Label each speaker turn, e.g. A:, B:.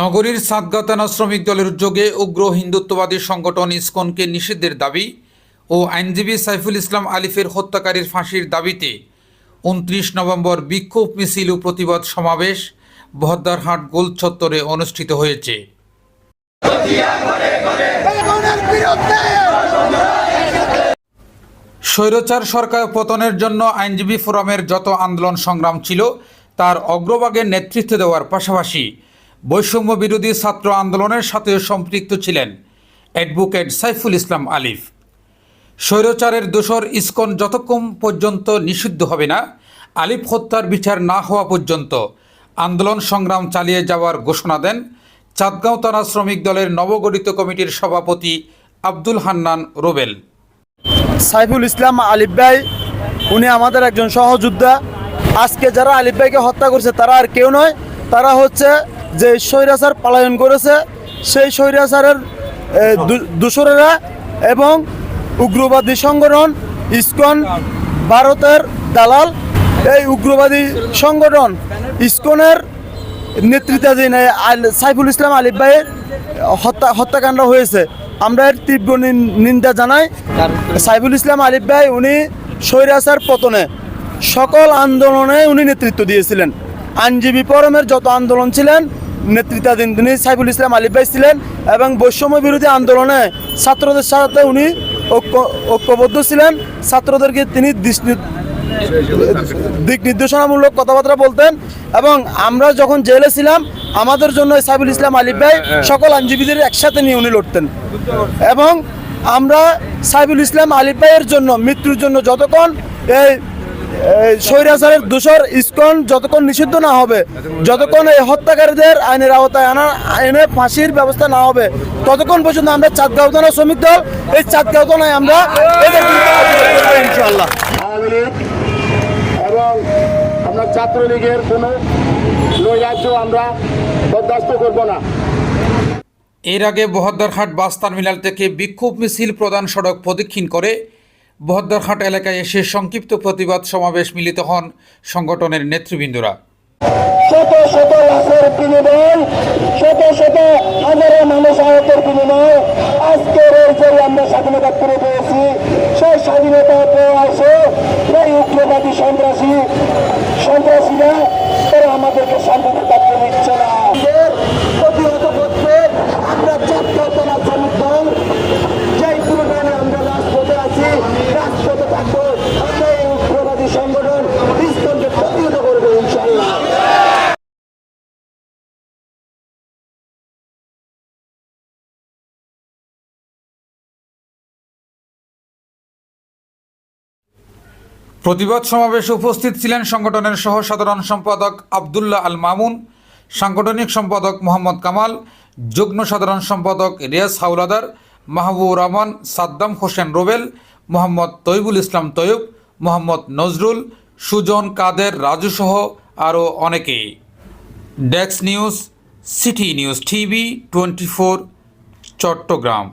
A: নগরীর সাতগাতানা শ্রমিক দলের উদ্যোগে উগ্র হিন্দুত্ববাদী সংগঠন ইসকনকে নিষিদ্ধের দাবি ও আইনজীবী সাইফুল ইসলাম আলিফের হত্যাকারীর ফাঁসির দাবিতে উনত্রিশ নভেম্বর বিক্ষোভ মিছিল ও প্রতিবাদ সমাবেশ বহদ্দারহাট গোল চত্বরে অনুষ্ঠিত হয়েছে। স্বৈরচার সরকার পতনের জন্য আইনজীবী ফোরামের যত আন্দোলন সংগ্রাম ছিল, তার অগ্রভাগের নেতৃত্ব দেওয়ার পাশাপাশি বৈষম্য বিরোধী ছাত্র আন্দোলনের সাথে সম্পৃক্ত ছিলেন অ্যাডভোকেট সাইফুল ইসলাম আলিফ। স্বৈরচারের দোষর ইস্কন যতক্ষণ পর্যন্ত নিষিদ্ধ হবে না, আলিফ হত্যার বিচার না হওয়া পর্যন্ত আন্দোলন সংগ্রাম চালিয়ে যাওয়ার ঘোষণা দেন চাঁদগাঁও থানা শ্রমিক দলের নবগঠিত কমিটির সভাপতি আব্দুল হান্নান রোবেল।
B: সাইফুল ইসলাম আলিফ ভাই, উনি আমাদের একজন সহযোদ্ধা। আজকে যারা আলিফ ভাইকে হত্যা করছে, তারা আর কেউ নয়, তারা হচ্ছে যে স্বৈরাচার পলায়ন করেছে সেই স্বৈরাচারের এ, দু- দূষরেরা এবং উগ্রবাদী সংগঠন ইসকন ভারতের দালাল। এই উগ্রবাদী সংগঠন ইসকনের নেতৃত্বাধীন সাইফুল ইসলাম আলিফ ভাইয়ের হত্যা হত্যাকাণ্ড হয়েছে। আমরা এর তীব্র নিন- নিন্দা জানাই। সাইফুল ইসলাম আলিফ ভাই উনি স্বৈরাচার পতনে সকল আন্দোলনে উনি নেতৃত্ব দিয়েছিলেন। আইনজীবী ফোরামের যত আন্দোলন ছিলেন, নেতৃত্বাধীন তিনি সাইফুল ইসলাম আলিফ ভাই ছিলেন এবং বৈষম্য বিরোধী আন্দোলনে ছাত্রদের সাথে উনি ঐক্য, ঐক্যবদ্ধ ছিলেন। ছাত্রদেরকে তিনি দিক নির্দেশনামূলক কথাবার্তা বলতেন এবং আমরা যখন জেলে ছিলাম, আমাদের জন্য সাইফুল ইসলাম আলিফ ভাই সকল আইনজীবীদের একসাথে নিয়ে উনি লড়তেন। এবং আমরা সাইফুল ইসলাম আলিফ ভাইয়ের জন্য, মৃত্যুর জন্য যতক্ষণ এই স্বৈরাচারের দোষর ইস্কন যতক্ষণ নিষিদ্ধ না হবে যতক্ষণ এই হত্যাকারীদের আইনের আওতায় আনা আইনে ফাঁসির ব্যবস্থা না হবে ততক্ষণ পর্যন্ত আমরা চাঁদগাঁও থানা শ্রমিক দল এই চাঁদগাঁও থানায় আমরা
C: এবং আমরা ছাত্রলীগের কোনো নৈরাজ্য আমরা বরদাস্ত করব না।
A: এর আগে বহদ্দারহাট বাস টার্মিনাল থেকে বিক্ষোভ মিছিল প্রধান সড়ক প্রদক্ষিণ করে বহদ্দারহাট এলাকায় এসে সংক্ষিপ্ত প্রতিবাদ সমাবেশ মিলিত হন সংগঠনের নেতৃবৃন্দরা।
C: আমরা স্বাধীনতা স্বাধীনতা পেয়ে আসে এই উগ্রবাদী সন্ত্রাসী সন্ত্রাসীরা তারা আমাদেরকে শান্তিতে থাকতে দিচ্ছে না এদের প্রতিহত করতে আমরা চারটা তলা শ্রমিক দল যেই পরিমাণে আমরা রাজপথে আছি রাজপথে থাকব আমরা এই উগ্রবাদী সংগঠন ইসলামকে প্রতিহত করব ইনশাল্লাহ
A: প্রতিবাদ সমাবেশে উপস্থিত ছিলেন সংগঠনের সহ সাধারণ সম্পাদক আবদুল্লাহ আল মামুন, সাংগঠনিক সম্পাদক মোহাম্মদ কামাল, যুগ্ম সাধারণ সম্পাদক রিয়াজ হাওলাদার, মাহবুবুর রহমান, সাদ্দাম হোসেন রোবেল, মোহাম্মদ তৈবুল ইসলাম তৈব মোহাম্মদ নজরুল, সুজন কাদের রাজুসহ আরও অনেকেই ডেক্স news, city news TV, twenty Chattogram.